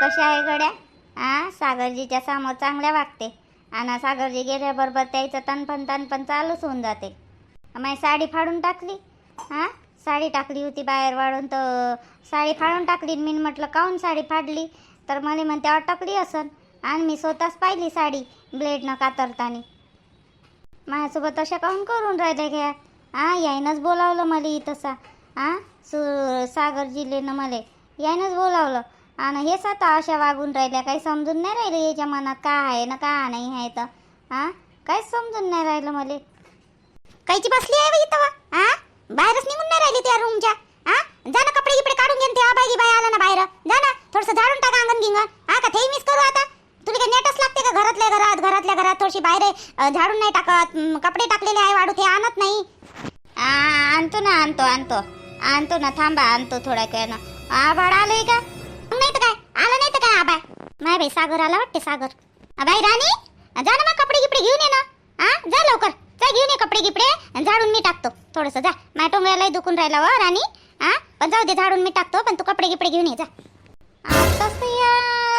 कशा आहे गड्या? आ सागरजीच्या समोर चांगल्या वागते. आणि सागरजी गेल्याबरोबर त्याचं तनपण तनपण चालूच होऊन जाते. माझी साडी फाडून टाकली. हां साडी टाकली होती बाहेर वाढून तर साडी फाडून टाकली. मी म्हटलं काहून साडी फाडली? तर मला म्हणते अटकली असन. आणि मी स्वतःच पाहिली साडी ब्लेडनं कातरताना. माझ्यासोबत अशा काहून करून राहिले घ्या हां यायनंच बोलावलं मला तसा. हां सु सागरजीलेनं मला यायनंच बोलावलं. आणि हेच आता अशा वागून राहिल्या काही समजून नाही राहिलं याच्या मनात का आहे ना का नाही आहे तर. हां काहीच समजून नाही राहिलं मला. कायची बसली आहे इथं वा हा बाहेरच निघून नाही राहिली त्या रूमच्या हा जा ना कपडे गिपडे काढून घेऊन ते बाई बाय आला ना बाहेर. जा ना थोडस झाडून टाका अंगण गिंगण. हा का ते मिस करू आता? तुला काही नेटच लागते का घरातल्या घरात घरातल्या घरात? थोडीशी बाहेर झाडून नाही टाकत कपडे टाकलेले आहे वाढू ते आणत नाही. आ, आणतो ना आणतो आणतो. आणतो ना थांबा आणतो थोड्या वेळानं. आभाळ आलंय का? आलं नाही तर काय आबा नाही बाई सागर आला वाटते सागर. आ, बाई राणी जा ना मग कपडे गिपडे घेऊन ये ना. हा जा लवकर. जा घेऊन ये कपडे गिपडे झाडून मी टाकतो. थोडंसं जा. माझ्या टोंगळ्यालाही दुखून राहिला व राणी. हा पण जाऊ दे झाडून मी टाकतो पण तू कपडे गिपडे घेऊन ये जा. आताच या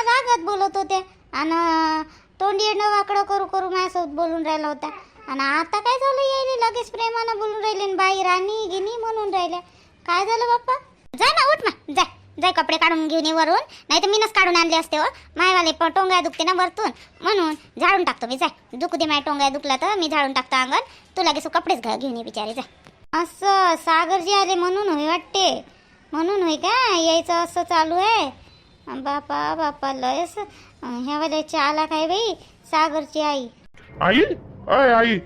रागात बोलत होते आणि तोंड येणं वाकडं करू करू माझ्यासोबत बोलून राहिला होता. आणि आता काय झालं यायले लगेच प्रेमानं बोलून राहिले बाई राणी गिनी म्हणून राहिल्या काय झालं बाप्पा? जा ना उठ ना. जा. जाय कपडे काढून घेऊन ये वरून. नाही तर मीनच काढून आणले असते हो. मायवाले पण टोंगळ्या दुखते ना वरतून. म्हणून झाडून टाकतो मी जाय. दुखू दे माय टोंगळ्या दुखला तर मी झाडून टाकतो अंगण. तू लगेच हो कपडेच घ घेऊन ये बिचारे जा असं सागरजी आले म्हणून होय वाटते. म्हणून होय का? यायचं असं चालू आहे. बापा बापा लयस ह्या वेळेला आला काय बाई? सागरची आई. आई? अय आई.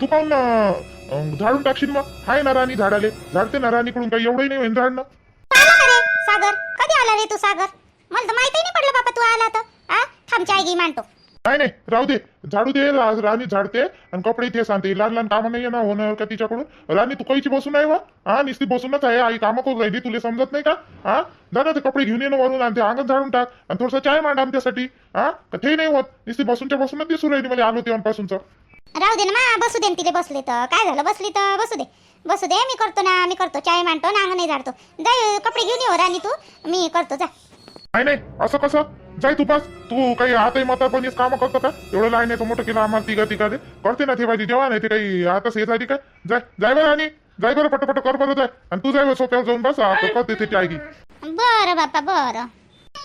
तू काऊन झाडून टाकशील मग? हाय ना राणी झाडाले. झाडते ना राणीकडून काही एवढंही नाही झाड ना आला का रे? सागर? कधी आला रे तू सागर? मला तर माहितही नाही पडलं बापा तू आला तर. आ? थांब चाय घे मांडतो. नाही नाही राहू दे. झाडू दे रा- राणी झाडते आणि कपडे ते सांगते लहान लहान कामं नाही ना होणार का तिच्याकडून? राणी तू काहीची बसून आहे वा हा नुसती बसूनच आहे. आई कामं करून राहिली तुला समजत नाही का? हा जा ना ते कपडे घेऊन ये ना वरून आणि ते अंगण झाडून टाक आणि थोडसा चाय मांड आमच्यासाठी. हा का ते नाही होत. नुसती बसूनच्या बसूनच दिसून राहिली मला आलो तेव्हापासूनच. राहू दे ना मा बसू दे न तिले बसले तर. काय झालं? बसली तर बसू दे. बसू दे मी करतो ना मी करतो. चाय मांडतो ना अंगण झाडतो. जाय कपडे घेऊन ये हो राणी तू. मी करतो जा. नाही नाही असं कसं? जाय तू बस तू काही आताही म्हातारपणीच कामं करतो का? एवढं लहान मोठं केलं आम्हाला तिघा तिघा करते ना ठेवायची जेव्हा नाही ते काही आता हे झाली काय जाय जाय बरं आणि जाय बरं पटपट कर बरं जाय. आणि तू जाय सोप्यावर जाऊन बस. करते ते चाय घे. बरं बापा बरं.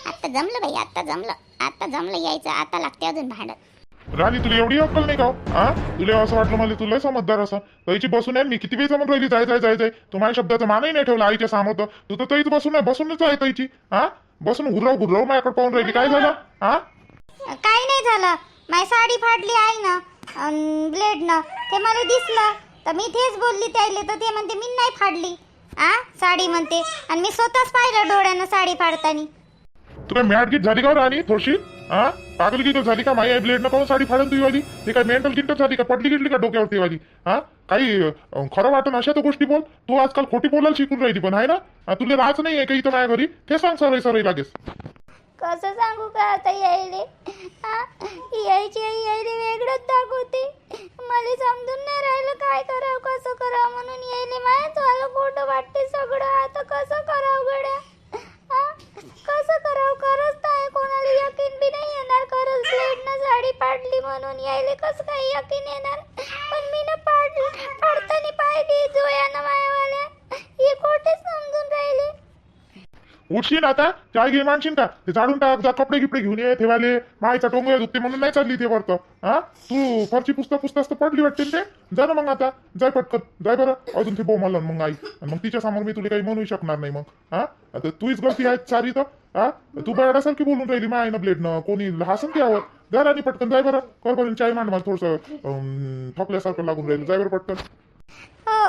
आता जमलं बाई आता जमलं. आता जमलं यायचं आता लागते अजून भांडत राणी तुला एवढी अक्कल नाही का हो? हा तुला असं वाटलं मला तुला समजदार असं तैची बसून आहे मी किती वेळ जमून राहिली? जाय जाय जाय जाय. तू माझ्या शब्दाचा मानही नाही ठेवला आईच्या समोर. तू तर तैच बसून आहे बसूनच आहे तैची. हा बसून गुरव गुरव माझ्याकडे पाहून राहिली. काय झालं? हा काही नाही झालं. माझी साडी फाडली आहे ना ब्लेडनं. ते मला दिसलं. तर मी तेच बोलली त्याले तर ते म्हणते मी नाही फाडली. आ? साडी म्हणते. आणि मी स्वतःच पाहिलं डोळ्यानं साडी फाडतानी. तू काय मॅट गीट झाली का हो राणी? थोडीशी? हा पागल गिट झाली का माई ब्लेड न? पाहून साडी फाडून तुझी वाली ती काय मेंटल गिट झाली का? पडली गिटली का डोक्यावरती वाली हा? काही अं, खरं वाटण अशा तर गोष्टी बोल. तू आजकाल खोटी बोलायला शिकून राहिली पण आहे ना? तुला राहत नाही आहे का इथं माझ्या घरी. ते सांग सरळ सरळ लागेस. कसं सांगू का आता यायले? यायची आई यायले वेगळंच मला समजून नाही राहिलं काय करावं कसं करावं म्हणून यायले माहीत झालं खोटं वाटते सगळं आता कसं करावं गड्या आ, कसं करावं खरंच तर आहे कोणाला यकीन बी नाही येणार खरंच ब्लेडनं साडी पाडली म्हणून यायले कसं काय यकीन येणार पण मी ना पाड पाडताना पाहिली जोयानं मायावाल्या हे खोटे समजून राहिले उठशील आता? चाय घे मानशील का? ते झाडून टाक जा कपडे गिपडे घेऊन ये ठेवाले मायचा टोंगळ्या दुखते म्हणून नाही चालली ते वरतं. हा? तू फरची पुस्तक पुस्तक तर पडली वाटते ते? जा ना मग आता. जाय पटकन. जाय बरं. अजून ते बोमाल मग आई. मग तिच्या समोर मी तुला काही म्हणू शकणार नाही मग. हा? आता तूच गलती आहे सारी तर. हा? तू बरडासारखी बोलून राहिली मग ना ब्लेडनं. कोणी हसन त्यावर जा राणी पटकन जाय बरं. कर बरं चाय मांड मला थोडंसं. थकल्यासारखं लागून राहिलं. जाय बरं पटकन. हो,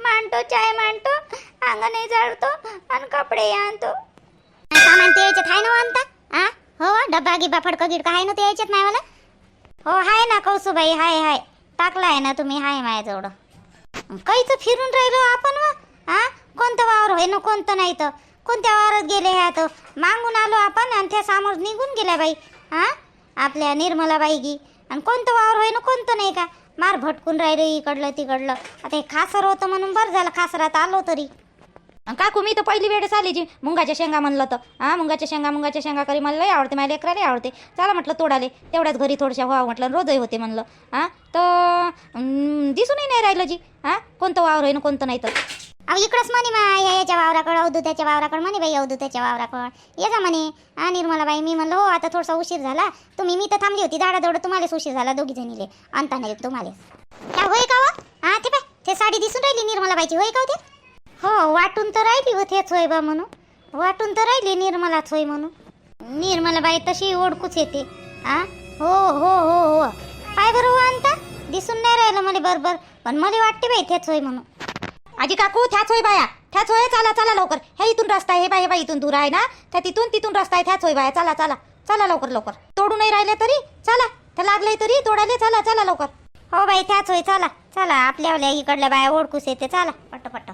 मांडतो चाय मांडतो. अंगणही झाडतो आणि कपडे आणतो. सामान ते याच्यात आहे ना हो आणता हा हो, हो डब्बा गिब्बा फडकं गिडकं आहे ना ते याच्यात मला हो आहे ना कौसुबाई हाय हाय. टाकला आहे ना तुम्ही हाय माझ्याजवळ काहीच फिरून राहिलो आपण व? हा कोणतं वावर होय ना कोणतं नाही तर? कोणत्या वावरात गेले ह्या तर? मागून आलो आपण आणि त्या समोर निघून गेल्या बाई. हा आपल्या निर्मला बाई गी. आणि कोणतं वावर होय ना कोणतं नाही का? मार भटकून राहिलो इकडलं तिकडलं. आता हे खासर होतं म्हणून बरं झालं खासरात आलो तरी. अन काकू मी तर पहिली वेळेस आली जी मुंगाच्या शेंगा म्हणलं तर. हां मुंगाच्या शेंगा मुंगाच्या शेंगा करी मला लई आवडते मला लेकराला आवडते. चला म्हटलं तोडाले. तेवढ्याच घरी थोडशा व्हावं म्हटलं रोजही होते म्हणलं. हां तर दिसूनही नाही राहिलं जी. हां कोणतं वावर आहे ना कोणतं नाही तर. अहो इकडंच म्हणे मा या याच्या वावराकडं अवधूताच्या वावराकडं म्हणे बाई अवधूताच्या वावराकडं. ये जा म्हणे. हा निर्मलाबाई मी म्हणलं हो आता थोडासा उशीर झाला. तुम्ही मी तर थांबली होती. झाडाजवळ तुम्हालाच उशीर झाला दोघी जणीले आणता नाही तुम्हाला. काय होय का हो? हा ते पाय ते साडी दिसून राहिली निर्मलाबाईची. होय का हो ते? हो वाटून तर राहिली हो तेच होय बा म्हणून. वाटून तर राहिली निर्मलाच होय म्हणून. निर्मलाबाई तशी ओळखूच येते. आ? हो हो हो हो. काय बरं हो आणता दिसून नाही राहिलं मला बरोबर. पण मला वाटते बाई तेच होय म्हणून. आजी काकू त्याच होय बाया. त्याच होय चला चला लवकर. हे इथून रस्ता आहे हे बाई हे बाई इथून दूर आहे ना? त्या तिथून तिथून रस्ता आहे त्याच होय बाया. चला चला. चला लवकर लवकर. तोडू नाही राहिले तरी? चला. त्या लागले तरी तोडाले चला चला लवकर. हो बाई त्याच होय चला चला. आपल्या इकडल्या बाया ओळखूस येते. चला. पट्ट पट्ट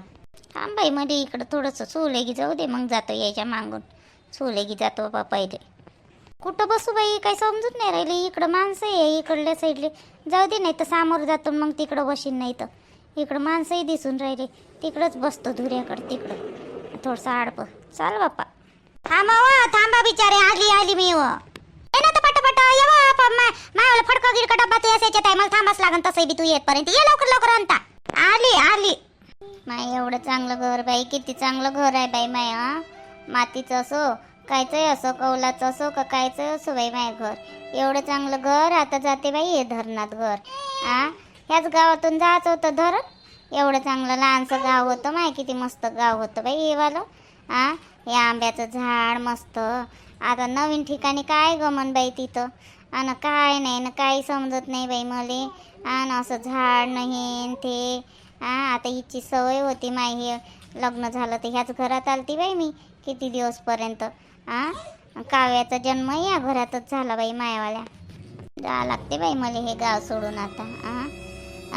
थांब बाई मध्ये इकडं थोडंसं चुलेगी जाऊ दे मग जातो यायच्या मागून. चुलेगी जातो बाबा पहिले. कुठं बसू बाई काही समजून नाही राहिले. इकडं माणसं आहे इकडल्या साईडले. जाऊ दे नाही तर समोर जातो मग तिकडं बशीन नाही तर. इकडं माणसंही दिसून राहिले. तिकडंच बसतो धुऱ्याकडं तिकडं. थोडंसं आडपं. चाल बाप्पा. थांबा वा थांबा बिचारे आली आली मी व ये ना तर पटापट ये वा मा- फडकं गिरका डब्बा तू यायच्या टायमाला थांबाच लागन तसंही बी तू येतपर्यंत. ये लवकर लवकर आणता. आली आली. माय एवढं चांगलं घर बाई किती चांगलं घर आहे बाई माय मातीचं असो कायचंही असो कौलाचं असो का कायचं असो बाई माय घर. एवढं चांगलं घर आता जाते बाई हे धरणात घर आ? ह्याच गावातून जायचं होतं धरण? एवढं चांगलं लहानसं गाव होतं माय किती मस्त गाव होतं बाई हे वालं आ? हे आंब्याचं झाड मस्त. आता नवीन ठिकाणी काय गमन बाई तिथं? आणि काय नाही ना काही समजत नाही बाई मले. आणि असं झाड नाही न ते हां आता हिची सवय होती माय हे लग्न झालं तर ह्याच घरात आलती बाई मी किती दिवसपर्यंत. हां? काव्याचा जन्म या घरातच झाला बाई मायावाल्या. जा लागते बाई मला हे गाव सोडून आता. हां?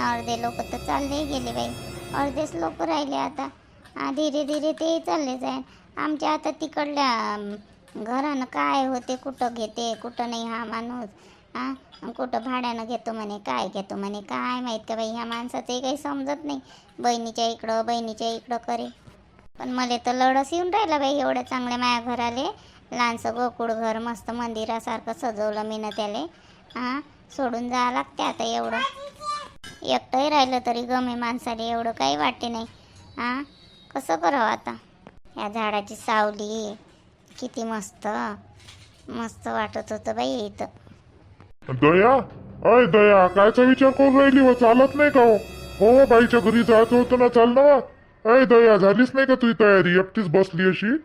अर्धे लोक तर चालले गेले बाई. अर्धेच लोक राहिले आता. धीरे धीरे ते चालले जाईल. आमच्या आता तिकडल्या घरानं काय होते कुठं घेते कुठं नाही हा माणूस. हा? कुठं भाड्यानं घेतो म्हणे काय घेतो म्हणे काय माहीत का बाई ह्या माणसाचंही काही समजत नाही. बहिणीच्या इकडं बहिणीच्या इकडं करे. पण मला तर लढस येऊन राहिला बाई एवढ्या चांगल्या माया घराले. लहानसं गोकुळ घर मस्त मंदिरासारखं सजवलं मी ना त्याले. हां? सोडून जावं लागते आता एवढं. एकटंही राहिलं तरी गमे माणसाला एवढं काही वाटते नाही. हां? कसं करावं आता? या झाडाची सावली किती मस्त. मस्त वाटत होतं बाई इथं. दया? अय दया कायचा विचार करून राहिली व चालत नाही का हो? हो बाईच्या घरी जायचं होतं ना चाल ना. अय दया झालीच नाही का तुझी तयारी? एकटीच बसली अशी?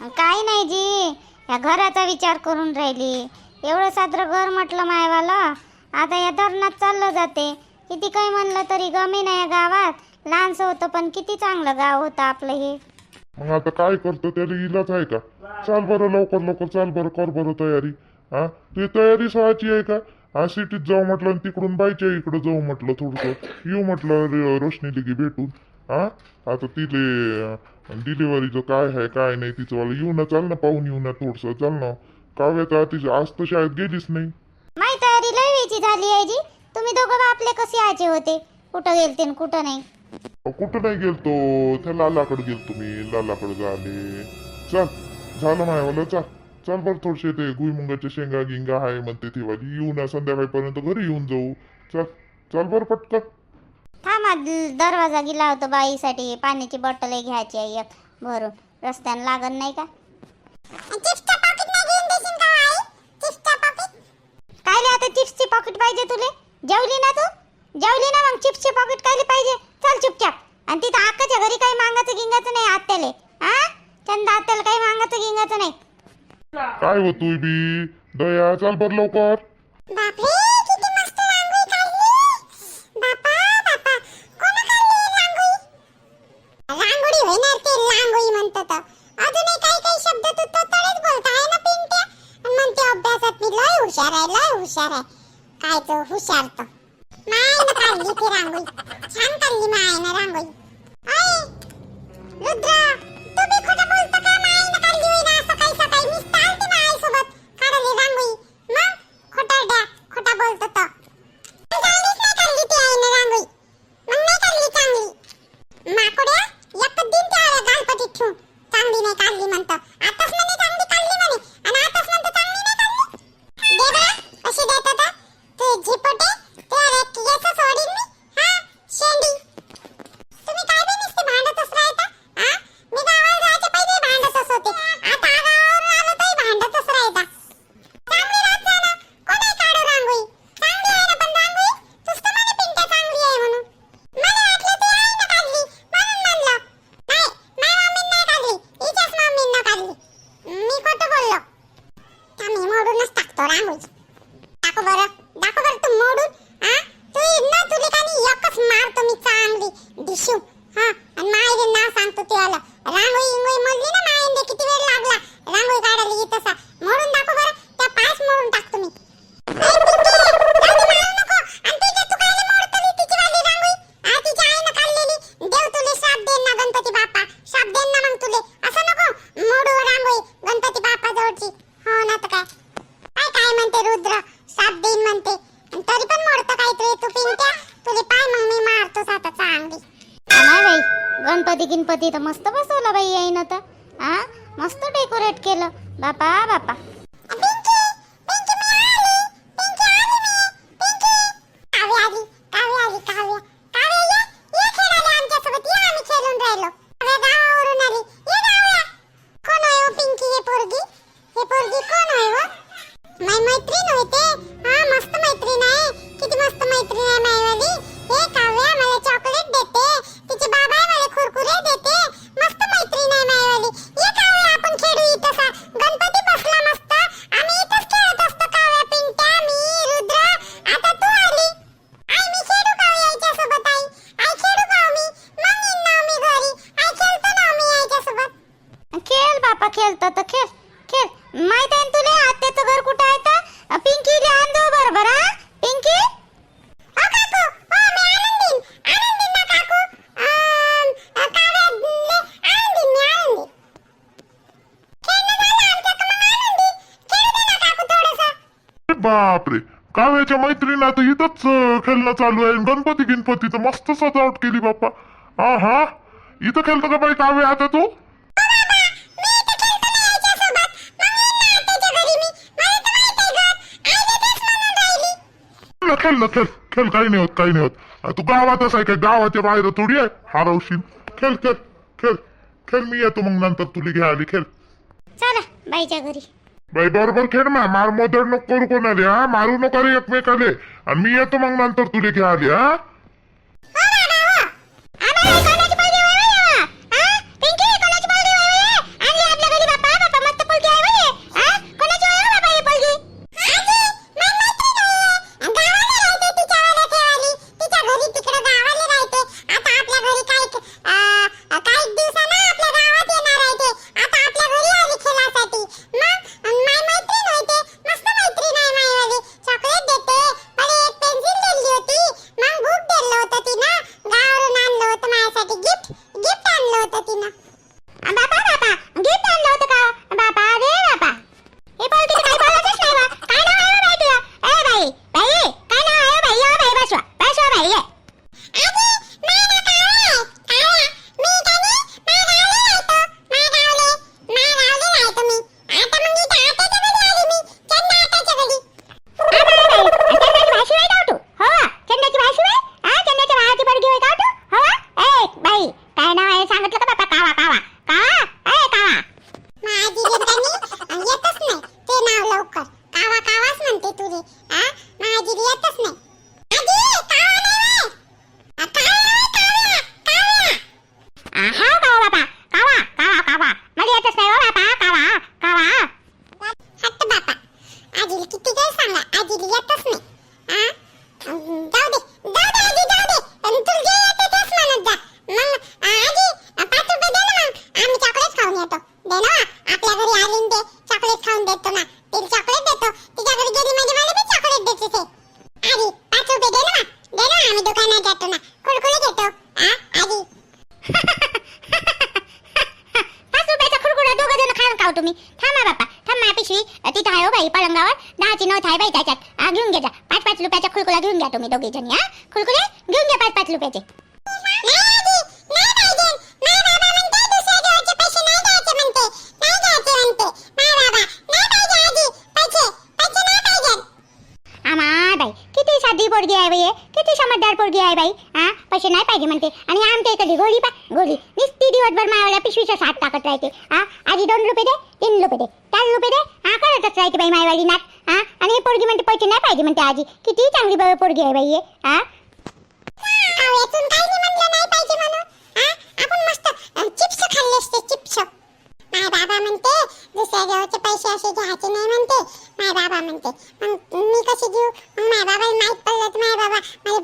काही नाही जी. या घराचा विचार करून राहिली. एवढं सादरं घर म्हटलं मायवाला. आता या धरणात चाललं जाते. किती काही म्हणलं तरी गमे नाही या गावात. लहानसं होतं पण किती चांगलं गाव होतं आपलं हे. मग आता काय करतो त्याला इलाज आहे का? चाल बरं लवकर लवकर. चाल बरं कर बरं तयारी. हा? तुझी तयारी सहाची आहे का? हा सिटीत जाऊ म्हटलं आणि तिकडून बाईच्या इकडं जाऊ म्हटलं थोडंसं. येऊ म्हटलं रोशनी लिगी भेटून. हा? आता तिले डिलिव्हरीचं काय आहे काय नाही तिचं वाला येऊ ना चाल ना पाहून येऊ ना थोडंसं. चाल ना. काव्याचा तिची आज तर शाळेत गेलीच नाही. माही तयारी लय वेळची झाली आहे जी. तुम्ही दोघं बापले कसे आचे होते? कुठं गेलते न कुठं नाही? अहो, कुठं नाही गेलतो. त्या लालाकडे गेलतो मी. लालाकडे झाले. चल. झालं मायवाला चाल. चल बरं थोडसे ते गुईमुंगाच्या शेंगा गिंगा आहे म्हणते ती येऊ ना संध्याकाळपर्यंत घरी येऊन जाऊ. चल चल बरं पटकन. थांबा द- दरवाजा गेला होता बाईसाठी. पाण्याची बॉटल घ्यायची आहे. एक भरून. रस्त्यानं लागत नाही का? काय रे आता चिप्सची पॉकेट पाहिजे तुले? जेवली ना तू? जेवली ना मग चिप्सची पॉकेट काय पाहिजे? चल चुपचाप. आणि तिथं आकाच्या घरी काही मागायचं गिंगाचं नाही आत्याले. हा चंदा आत्याला काही मागाचं गिंगाचं नाही. काय होतोय बी? दया चल बरं लवकर. बापा बापा म्हणतात. तर हुशार आहे लय हुशार आहे. काय तो हुशार तर काढली ती रांगोळी. छान काढली मायनं रांगोळी. अय रुद्रा तू बापरे. काव्याच्या मैत्रीण आता इथंच खेळणं चालू आहे. गणपती गणपती तर मस्त सजावट केली बाप्पा. हा हा इथं खेळतो का बाई काव्य आता तू? खेळ ना खेळ. खेळ काही नाही होत काही नाही होत. तू गावातच आहे काय? गावाच्या बाहेर थोडी आहे? हारवशील. खेळ खेळ खेळ. खेळ मी येतो मग नंतर तुली घ्या आली खेळ. चला बाईच्या घरी. बाई बरोबर खेळ ना मार मदर नको करू कोणाले हा? मारू नका रे एकमेकाले. मी येतो मग नंतर तुले घ्याले हा? and हा? कुरकुरे? घेऊन घ्या पाच पाच रुपयाचे. नाही पाहिजे. म्हणते आणि आमच्या इकडे गोळी दिवसभर मावळ्या पिशवीच्या सात टाकत राहते. हा? आधी दोन रुपये दे तीन रुपये दे. चार रुपये दे. हा? करतच राहते बाई मायवाली आणि पोरगी म्हणते पैसे नाही पाहिजे म्हणते आजी. किती चांगली पोरगी आहे बाई हे. चिप्स खाल्ले चिप्स. माय बाबा म्हणते दुसऱ्या जवळचे पैसे बाबा म्हणते मग बाबा माहीत पडलं तू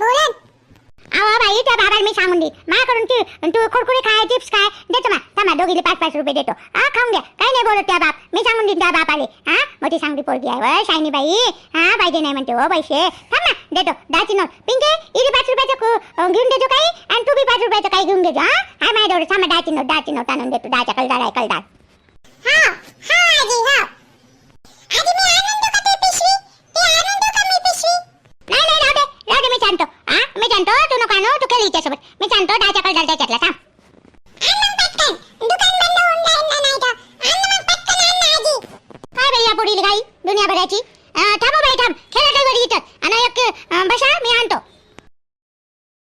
तू खाय चिप्स खाय. देतो पाच पाच रुपये देतो. हा खाऊन घ्या. काय नाही बोलत त्या बाप. मी सांगून देईन त्या बापाले. हा ती सांगली पोरगी आहे वय शायनी बाई. म्हणते हो पैसे थांब ना. देतो. दहाची नोट. पिंके इथे पाच रुपयाचं घेऊन देतो काही आणि तू बी पाच रुपयाचं काही घेऊन देतो हा? हा माझ्या एवढं थांबा दहाची नोट दहाची नोट आणून देतो. दहाच्या कलदार आहे कलदार. हा हा आजी हा. आजी मी सांगतो दहाच्या त्याच्यातला. थांब. आजी. काय बाई या पुढील गाई? दुनियाभराची? थांबा बाई थांब खेळा काही बरी इथं आणि एक बसा मी आणतो